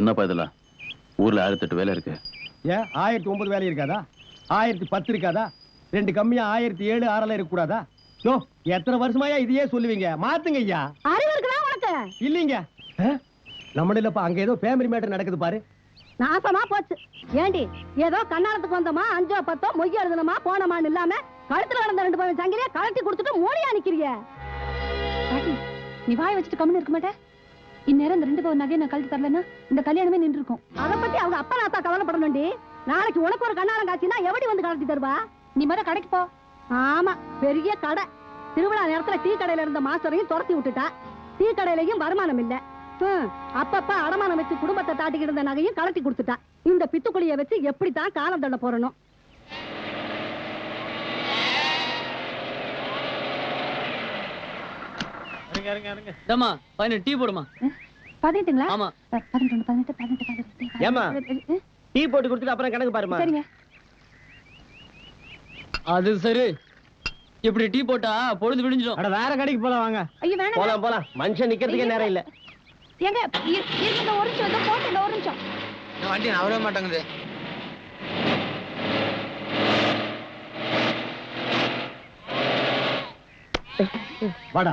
என்னப்பா இதெல்லாம்? ஊர்ல ஆயிரத்தி எட்டு வேலை இருக்கு. ஏன்? ஆயிரத்தி ஒன்பது வேலை இருக்காதா? ஆயிரத்தி பத்து இருக்காதா? ரெண்டு கம்மியா ஆயிரத்தி ஏழு ஆறெல்லாம் இருக்கக்கூடாதா யோ எத்தனை வருஷமாயா இதையே சொல்லுவீங்க? மாத்துங்க ஐயா. அறிவு இருக்குதா உனக்கு? இல்லீங்க. நம்ம இல்லப்பா அங்க ஏதோ ஃபேமிலி மேட்டர் நடக்குது பாரு. நாசமா போச்சு. ஏண்டி ஏதோ கண்ணாலத்துக்கு வந்தோமா அஞ்சோ பத்தோ மொய் எழுதணுமா போனோமான்னு இல்லாம கழுத்துல கிடந்த ரெண்டு பவன் சங்கிலிய கழட்டி கொடுத்துட்டு மூடியா நிக்கிறிய? நீ வாய் வச்சுட்டு கம்முன்னு இருக்க மாட்டே? இந்நேரம் இந்த ரெண்டு பவுன் நகையை நான் கழட்டி தரலன்னா இந்த கல்யாணமே நின்று இருக்கும் அத பத்தி அவங்க அப்பா நாத்தா கவலைப்படணும்டி. நாளைக்கு உனக்கு ஒரு கண்ணாலம் காட்சினா எப்படி வந்து கழட்டி தருவா? நீ முத கடைக்கு போ. ஆமா பெரிய கடை. திருவிழா நேரத்துல டீ கடையில இருந்த மாஸ்டரையும் துரத்தி விட்டுட்டா. டீ கடையிலயும் வருமானம் இல்ல. அப்பப்ப அடமானம் வச்சு குடும்பத்தை தாட்டிக்கிட்டு இருந்த நகையும் கலட்டி கொடுத்துட்டா. இந்த பித்துக்குழிய வச்சு எப்படித்தான் காலம் தள்ள போறணும் டம்மா பையனை டீ போடுமா பதினெட்டுங்களா? ஆமா. அஹ், பதினெட்டு ஒண்ணு, பதினெட்டு பதினெட்டு. பதினெட்டு ஏம்மா? அஹ், அஹ், டீ போட்டு கொடுத்துட்டு அப்புறம் கணக்கு பாருமா சரிங்க. அது சரி. இப்படி டீ போட்டா பொழுது விடிஞ்சிடும். அட வேற கடைக்கு போலாம் வாங்க. ஐயோ வேணாம் போலாம் போலாம். மனுஷன் நிக்கிறதுக்கே நேரம் இல்ல. ஏங்க இரு- இருங்க ஒரு நிமிஷம் இதோ போட்டு இந்த ஒரு நிமிஷம். வண்டி நவரவே மாட்டேங்குது. வாடா.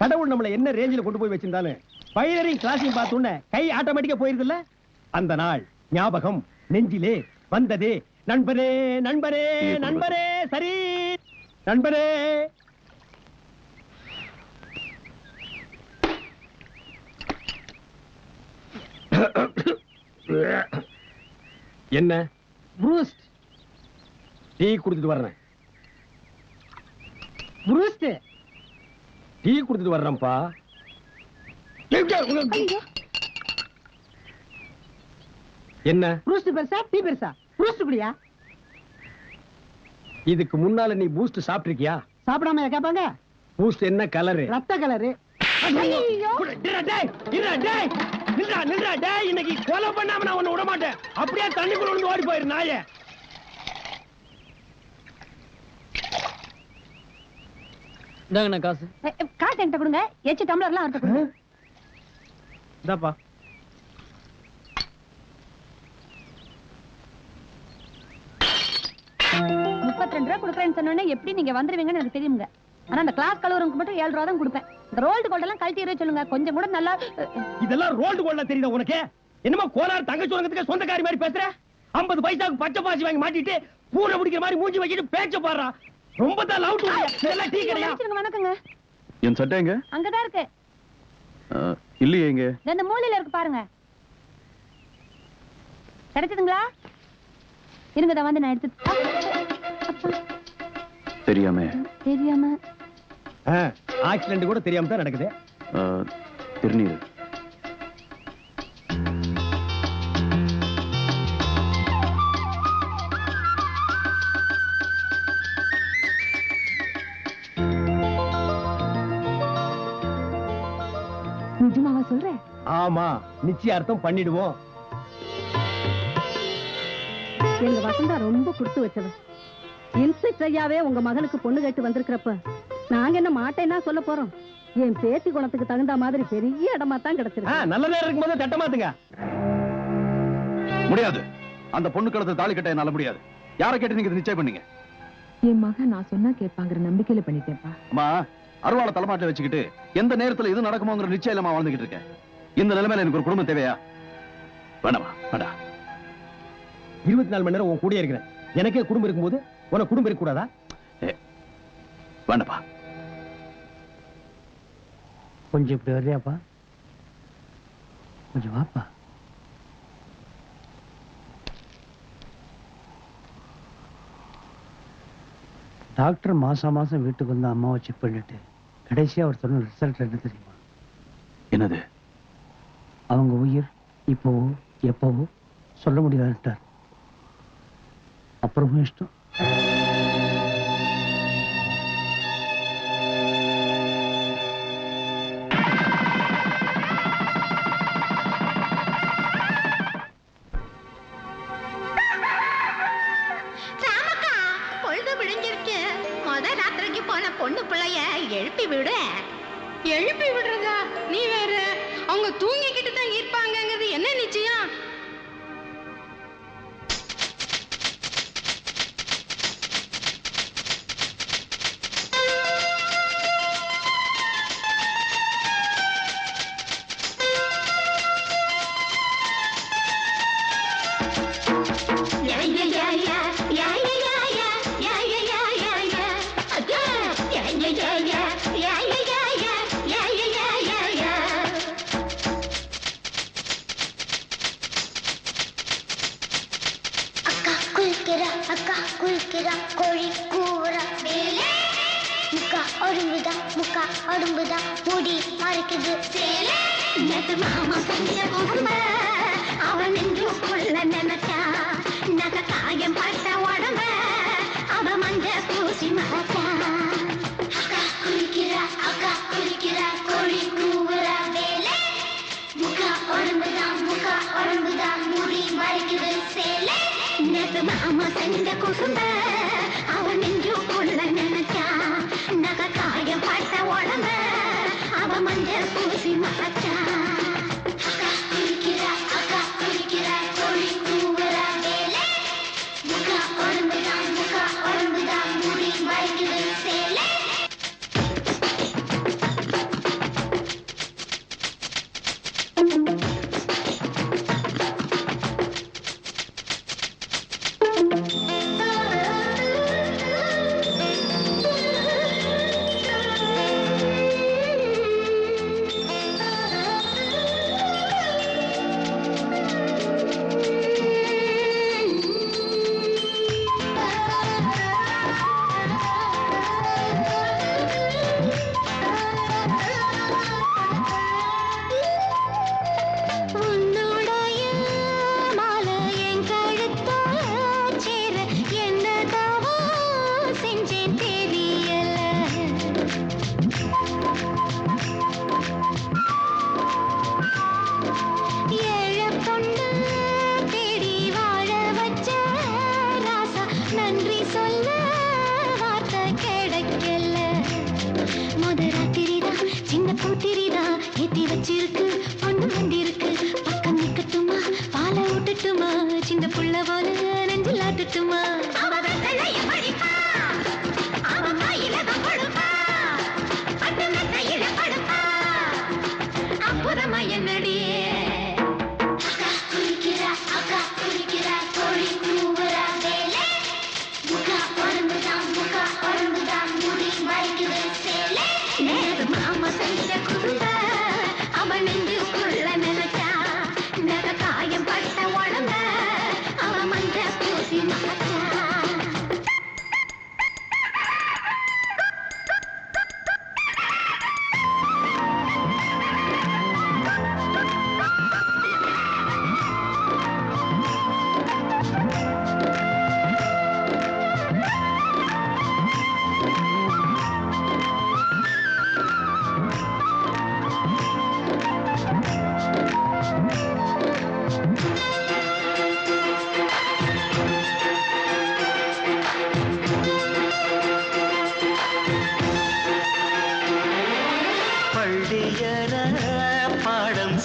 கடவுள் நம்மள என்ன ரேஞ்சில கொண்டு போய் வச்சிருந்தாலும் பைலரிங் கிளாஸையும் பார்த்தோன்னே கை ஆட்டோமேட்டிக்கா போயிருதுல்ல? அந்த நாள் ஞாபகம் நெஞ்சிலே வந்ததே. நண்பரே நண்பரே நண்பரே சரி. நண்பரே என்ன? ப்ரூஸ்ட் டீ குடுத்துட்டு வர்றேன். ப்ரூஸ்ட் டீ குடுத்துட்டு வர்றேன்ப்பா. என்ன? புருஷ் பெருசா? டீ பெருசா? புருஷ் குடியா? இதுக்கு முன்னால நீ பூஸ்ட் சாப்பிட்டிருக்கியா? சாப்பிடாம கேட்பாங்க பூஸ்ட் என்ன கலரு ரத்த கலரு இன்னைக்கு கொலை பண்ணாம நான் உன்னை விட மாட்டேன். அப்படியே தண்ணிக்குள்ள ஓடி போயிரு நாயே. இந்தாங்கண்ணா காசு. காசு என்கிட்ட கொடுங்க. எச்சு டம்ளர்லாம் அவர்கிட்ட கொடுங்க. இந்தாப்பா. முப்பத்தி ரெண்டு ரூபா கொடுக்குறேன்னு சொன்னோன்னே எப்படி நீங்க வந்துருவீங்கன்னு எனக்கு தெரியுங்க. ஆனா அந்த கிளாஸ் கலவரங்களுக்கு மட்டும் ஏழு ரூபா தான் கொடுப்பேன். இந்த ரோல்டு கோல்டெல்லாம் கழட்டி இருக்க சொல்லுங்க. கொஞ்சம் கூட நல்லா இதெல்லாம் ரோல்டு கோல்ல தெரியுதா உனக்கு? என்னமோ கோலார் தங்கச்சி உலகத்துக்கு சொந்தக்காரி மாதிரி பேசுற? ஐம்பது பைசாவுக்கு பச்சை பாசி வாங்கி மாட்டிட்டு பூனை பிடிக்கிற மாதிரி மூஞ்சி வச்சுட்டு பேச்ச பாடுறா. ரொம்ப தான் லவ் இதெல்லாம் டீ கிடையா? மன்னிச்சிடுங்க, வணக்கங்க. என் சட்டை எங்க? அங்கதான் இருக்கு இல்லையே எங்க இந்த மூலையில இருக்கு பாருங்க. கிடைச்சதுங்களா? இருங்க வந்து நான் எடுத்து அப்பா, தெரியாம. தெரியாம. ஆக்சிடென்ட் கூட தெரியாம தான் நடக்குது. திருநீர் ஆமா நிச்சயார்த்தம் பண்ணிடுவோம். எங்க வசந்தா ரொம்ப கொடுத்து வச்சவன் இன்ஸ்பெக்டர் ஐயாவே உங்க மகனுக்கு பொண்ணு கேட்டு வந்திருக்கிறப்ப நாங்க என்ன மாட்டேன்னா சொல்ல போறோம். என் பேத்தி குணத்துக்கு தகுந்த மாதிரி பெரிய இடமா தான் கிடைச்சிருக்கு. நல்ல நேரம் இருக்கும்போது தட்ட மாத்துங்க. முடியாது. அந்த பொண்ணு கழுத்து தாலி கட்ட என்னால முடியாது. யாரை கேட்டு நீங்க இதை நிச்சயம் பண்ணீங்க? என் மகன் நான் சொன்னா கேட்பாங்கிற நம்பிக்கையில பண்ணிட்டேன்ப்பா. அம்மா அருவாளை தலைமாட்டில் வச்சுக்கிட்டு எந்த நேரத்துல எது நடக்குமோங்கிற நிச்சயம் இல்லாம வாழ்ந்துகிட்டு இருக்கேன். இந்த நிலைமையில எனக்கு ஒரு குடும்பம் தேவையா? வேணாமா வேண்டாம் இருபத்தி நாலு மணி நேரம் உன் கூட இருக்கிறேன். எனக்கே குடும்பம் இருக்கும்போது உனக்கு குடும்பம் இருக்க கூடாதா வேண்டாப்பா கொஞ்சம் இப்படி வர்றியாப்பா கொஞ்சம் வாப்பா. டாக்டர் மாசம் மாசம் வீட்டுக்கு வந்து அம்மாவை செக் பண்ணிட்டு கடைசியா சொன்ன ரிசல்ட் என்ன தெரியுமா? என்னது? அவங்க உயிர் இப்போ எப்பவோ சொல்ல முடியாதுட்டார் அப்புறமும் இஷ்டம். பொண்ணு பிள்ளைய எழுப்பி விடு. எழுப்பி விடுறதா? நீ வேற. அவங்க தூங்கிக்கிட்டு முக்கா முடி மறைக்குது. நேத்து மாமா செஞ்ச குறும்ப அவன் நெஞ்சுக்குள்ள நினைச்சா? நக காயம் பட்ட உடம்ப? அவ மஞ்ச பூசி மறைச்சா? அக்கா குளிக்கிறா அக்கா குளிக்கிறா கோழி கூவுறா வேலை! முக்கா அரும்புதா முக்கா அரும்புதா முடி மறைக்குது. சேலை! நேத்து மாமா செஞ்ச குறும்ப அவன் நெஞ்சுக்குள்ள நக காயம் பட்ட உடம்ப அவ மஞ்சள் பூசி மறைச்சா அப்புறமா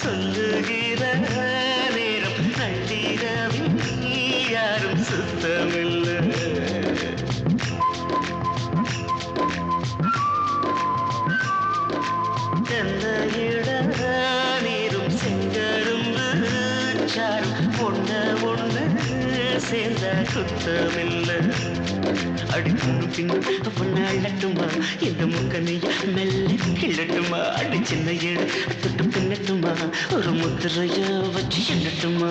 சொல்லுகிற நேரம் நள்ளிரவில் யாரும் சுத்தமில்லை. நீரும் செங்கரும்பு சாரும் ஒண்ண ஒண்ணு சேர்ந்த குத்தமில்லை. அடி பொண்ணு பொண்ணு அள்ளட்டுமா இந்த முக்கனைய மெல்ல கிள்ளட்டுமா? அடி சின்ன ஏழு முத்திரைய வச்சு என்னட்டுமா?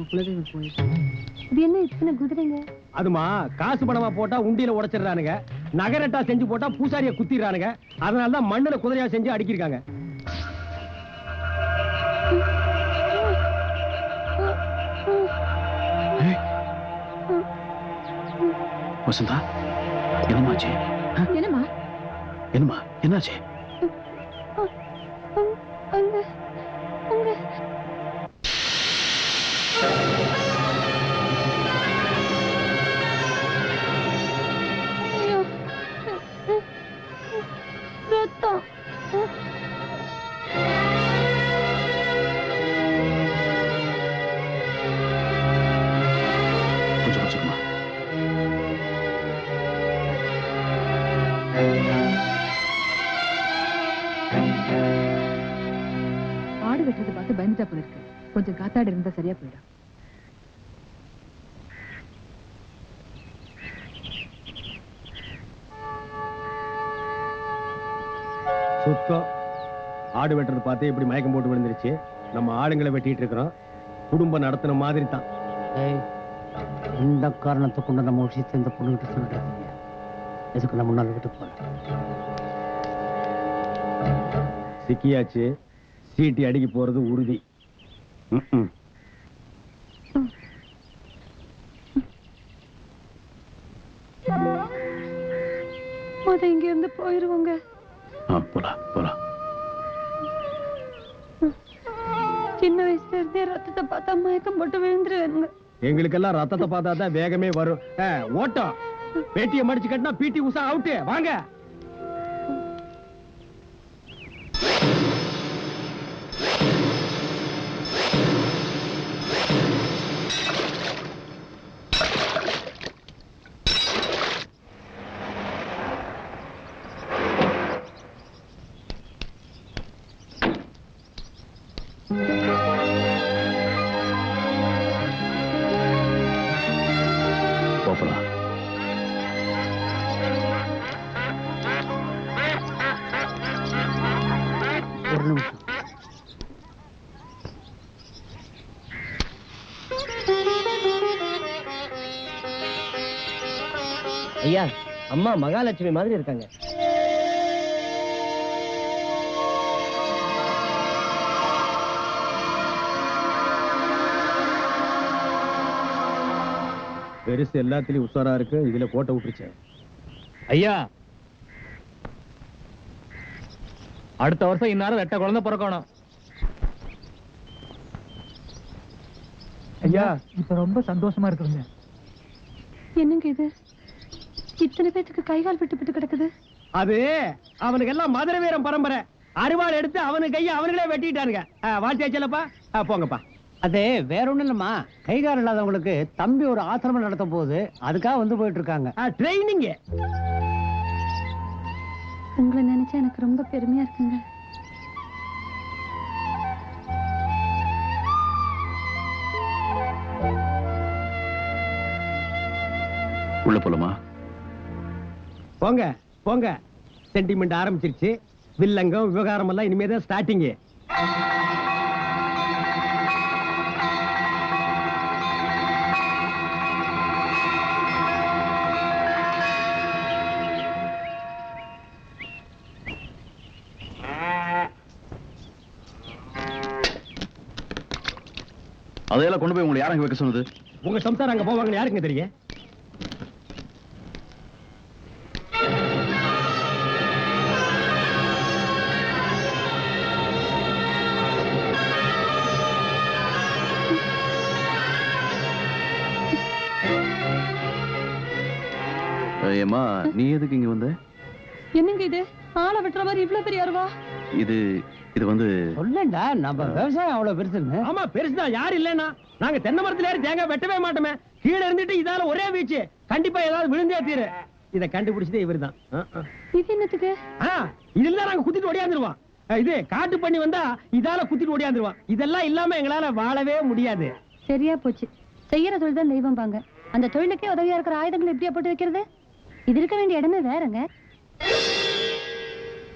நம்ம குலதெய்வம் கோயில் இது என்ன இத்தனை குதிரைங்க? அதுமா காசு பணமா போட்டா உண்டியில உடைச்சிடுறானுங்க. நகரட்டா செஞ்சு போட்டா பூசாரிய குத்திடுறானுங்க. அதனால தான் மண்ணுல குதிரையா செஞ்சு அடிக்கிருக்காங்க வசந்தா என்னமாச்சு என்னம்மா? என்னம்மா என்னாச்சு? காத்தாடி இருந்தா சரியா போயிடும். சுத்தம். ஆடு வெட்டுறது பார்த்து இப்படி மயக்கம் போட்டு விழுந்துருச்சு. நம்ம ஆளுங்களை வெட்டிட்டு இருக்கிறோம். குடும்பம் நடத்தின மாதிரி தான் இந்த காரணத்தை கொண்டு நம்ம விஷயத்தை இந்த பொண்ணுகிட்ட சொல்றாதீங்க எதுக்கு நம்ம முன்னாள் விட்டு போறோம் சிக்கியாச்சு. சீட்டி அடிக்க போறது உறுதி. முத இங்க இருந்து போயிருவோங்க போலாம் போலாம். சின்ன வயசுல இருந்தே ரத்தத்தை பார்த்தா மயக்கம் போட்டு விழுந்துருவேனுங்க. எங்களுக்கெல்லாம் ரத்தத்தை பார்த்தா தான் வேகமே வரும். ஓட்டம். பேட்டியை மடிச்சு கட்டினா பிடி உஷா அவுட்டு. வாங்க. ஐயா அம்மா மகாலட்சுமி மாதிரி இருக்காங்க. பெருசு எல்லாத்துலயும் உஷாரா இருக்கு இதுல கோட்டை விட்டுருச்சு. ஐயா அடுத்த வருஷம் இந்நேரம் ரெட்ட குழந்தை பிறக்கணும். ஐயா இப்ப ரொம்ப சந்தோஷமா இருக்குங்க என்னங்க இது? இத்தனை பேத்துக்கு கை கால் விட்டு விட்டு கிடக்குது? அது அவனுக்கு எல்லாம் மதுர வீரம் பரம்பரை. அருவாள் எடுத்து அவனுக்கு கையை அவனுங்களே வெட்டிட்டானுங்க. வாழ்த்தியாச்சலப்பா போங்கப்பா. அது வேற ஒண்ணும் இல்லம்மா. கைகாரம் இல்லாதவங்களுக்கு தம்பி ஒரு ஆசிரமம் நடத்த போகுது. அதுக்காக வந்து போயிட்டு இருக்காங்க ட்ரைனிங் உங்களை நினைச்சா எனக்கு ரொம்ப பெருமையா இருக்குங்க. உள்ள போலாமா? போங்க போங்க. சென்டிமெண்ட் ஆரம்பிச்சிருச்சு. வில்லங்கம் விவகாரம் எல்லாம் இனிமே தான் ஸ்டார்டிங் அதையெல்லாம் கொண்டு போய் உங்களை யாரங்க வைக்க சொன்னது? உங்க சம்சாரம் அங்க போவாங்கன்னு யாருக்குங்க தெரியும்? நீ எதுக்கு இங்க வந்த? என்னங்க இது? ஆளை வெட்டுற மாதிரி இவ்வளவு பெரிய அருவா இது இது வந்து சொல்லண்டா நம்ம விவசாயம் அவ்வளவு பெருசுன்னு. ஆமா பெருசுதான் யாரு இல்லைன்னா? நாங்க தென்னை மரத்துல ஏறி தேங்காய் வெட்டவே மாட்டோமே. கீழே இருந்துட்டு இதால ஒரே வீச்சு. கண்டிப்பா ஏதாவது விழுந்தே தீரு. இத கண்டுபிடிச்சதே இவர்தான். ஆ, ஆ. இது என்னத்துக்கு? இதுல நாங்க குத்திட்டு ஓடியாந்துருவோம். இது காட்டு பண்ணி வந்தா இதால குத்திட்டு ஓடியாந்துருவோம். இதெல்லாம் இல்லாம எங்களால வாழவே முடியாது. சரியா போச்சு. செய்யற தொழில் தான் தெய்வம் பாங்க. அந்த தொழிலுக்கே உதவியா இருக்கிற ஆயுதங்களை எப்படியா போட்டு வைக்கிறது? இது இருக்க வேண்டிய இடமே வேறங்க.